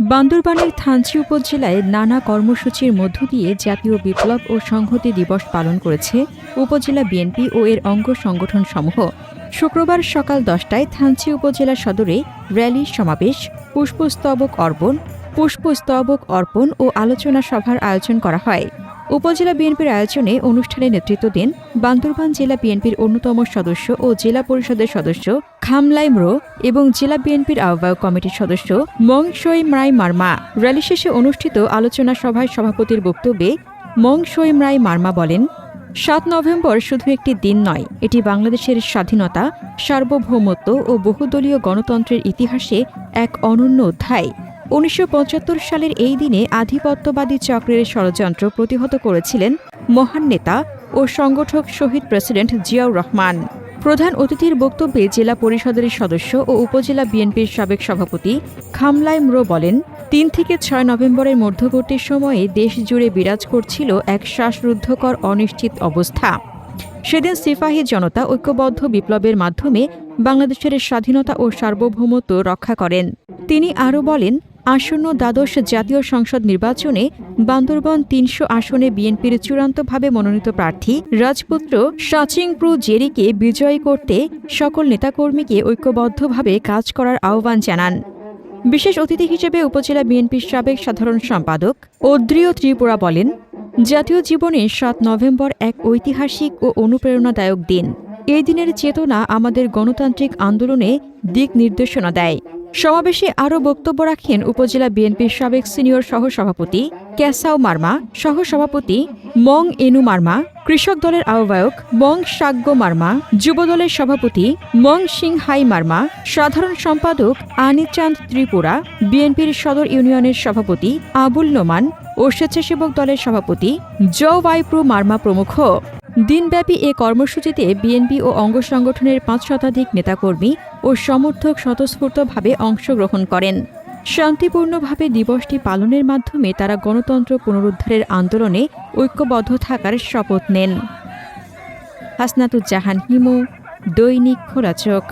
বান্দরবানের থানচি উপজেলায় নানা কর্মসূচির মধ্য দিয়ে জাতীয় বিপ্লব ও সংহতি দিবস পালন করেছে উপজেলা বিএনপি ও এর অঙ্গ সংগঠন সমূহ শুক্রবার সকাল দশটায় থানচি উপজেলা সদরে র্যালি সমাবেশ, পুষ্পস্তবক অর্পণ পুষ্পস্তবক অর্পণ ও আলোচনা সভার আয়োজন করা হয়। উপজেলা বিএনপির আয়োজনে অনুষ্ঠানে নেতৃত্ব দেন বান্দরবান জেলা বিএনপির অন্যতম সদস্য ও জেলা পরিষদের সদস্য খামলাইমরো এবং জেলা বিএনপির আহ্বায়ক কমিটির সদস্য মং সই রায় মার্মা। র্যালি শেষে অনুষ্ঠিত আলোচনা সভায় সভাপতির বক্তব্যে মং সই রায় মার্মা বলেন, সাত নভেম্বর শুধু একটি দিন নয়, এটি বাংলাদেশের স্বাধীনতা, সার্বভৌমত্ব ও বহুদলীয় গণতন্ত্রের ইতিহাসে এক অনন্য অধ্যায়। উনিশশো পঁচাত্তর সালের এই দিনে আধিপত্যবাদী চক্রের ষড়যন্ত্র প্রতিহত করেছিলেন মহান নেতা ও সংগঠক শহীদ প্রেসিডেন্ট জিয়াউর রহমান। প্রধান অতিথির বক্তব্যে জেলা পরিষদের সদস্য ও উপজেলা বিএনপির সাবেক সভাপতি খামলাই ম্রো বলেন, তিন থেকে ছয় নভেম্বরের মধ্যবর্তী সময়ে দেশ জুড়ে বিরাজ করছিল এক শ্বাসরুদ্ধকর অনিশ্চিত অবস্থা। সেদিন সিপাহী জনতা ঐক্যবদ্ধ বিপ্লবের মাধ্যমে বাংলাদেশের স্বাধীনতা ও সার্বভৌমত্ব রক্ষা করেন। তিনি আরও বলেন আসন্ন দ্বাদশ জাতীয় সংসদ নির্বাচনে বান্দরবন তিনশো আসনে বিএনপির চূড়ান্তভাবে মনোনীত প্রার্থী রাজপুত্র সাচিংপ্রু জেরিকে বিজয়ী করতে সকল নেতাকর্মীকে ঐক্যবদ্ধভাবে কাজ করার আহ্বান জানান। বিশেষ অতিথি হিসেবে উপজেলা বিএনপির সাবেক সাধারণ সম্পাদক অদ্রিয় ত্রিপুরা বলেন, জাতীয় জীবনে সাত নভেম্বর এক ঐতিহাসিক ও অনুপ্রেরণাদায়ক দিন। এই দিনের চেতনা আমাদের গণতান্ত্রিক আন্দোলনে দিক নির্দেশনা দেয়। সমাবেশে আরও বক্তব্য রাখেন উপজেলা বিএনপির সাবেক সিনিয়র সহসভাপতি ক্যাসাও মার্মা, সহসভাপতি মং এনু মার্মা, কৃষক দলের আহ্বায়ক মং সাগ্য মার্মা, যুবদলের সভাপতি মং সিং হাই মার্মা, সাধারণ সম্পাদক আনিচাঁদ ত্রিপুরা, বিএনপির সদর ইউনিয়নের সভাপতি আবুল নোমান ও স্বেচ্ছাসেবক দলের সভাপতি জ ওয়াইপ্রু মার্মা প্রমুখ। দিনব্যাপী এ কর্মসূচিতে বিএনপি ও অঙ্গ সংগঠনের পাঁচ শতাধিক নেতাকর্মী ও সমর্থক স্বতঃস্ফূর্তভাবে অংশগ্রহণ করেন। শান্তিপূর্ণভাবে দিবসটি পালনের মাধ্যমে তারা গণতন্ত্র পুনরুদ্ধারের আন্দোলনে ঐক্যবদ্ধ থাকার শপথ নেন। হাসনাতুজ্জাহান হিমু, দৈনিক খোলাচোখ